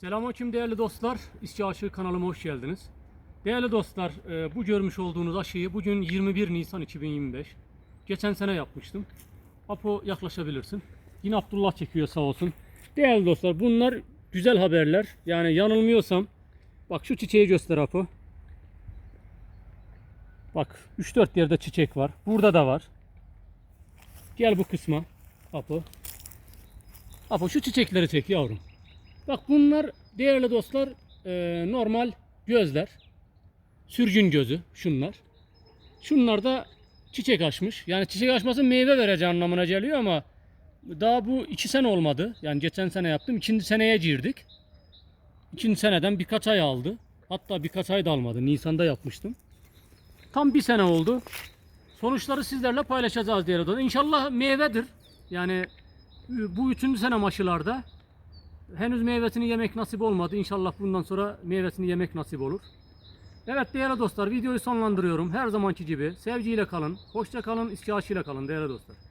Selamünaleyküm değerli dostlar. İşçi Aşığı kanalıma hoş geldiniz. Değerli dostlar, e, bu görmüş olduğunuz aşıyı bugün 21 Nisan 2025. Geçen sene yapmıştım. Apo yaklaşabilirsin. Yine Abdullah çekiyor sağ olsun. Değerli dostlar, bunlar güzel haberler. Yani yanılmıyorsam bak şu çiçeği göster Apo. Bak 3-4 yerde çiçek var. Burada da var. Gel bu kısma Apo. Apo şu çiçekleri çek yavrum. Bak bunlar değerli dostlar e, normal gözler. Sürgün gözü şunlar. Şunlar da çiçek açmış. Yani çiçek açması meyve vereceği anlamına geliyor ama daha bu iki sene olmadı. Yani geçen sene yaptım. ikinci seneye girdik. İkinci seneden birkaç ay aldı. Hatta birkaç ay da almadı. Nisan'da yapmıştım. Tam bir sene oldu. Sonuçları sizlerle paylaşacağız dostlar. İnşallah meyvedir. Yani e, bu üçüncü sene aşılarda henüz meyvesini yemek nasip olmadı. İnşallah bundan sonra meyvesini yemek nasip olur. Evet değerli dostlar videoyu sonlandırıyorum. Her zamanki gibi sevgiyle kalın, hoşça kalın, istihaşıyla kalın değerli dostlar.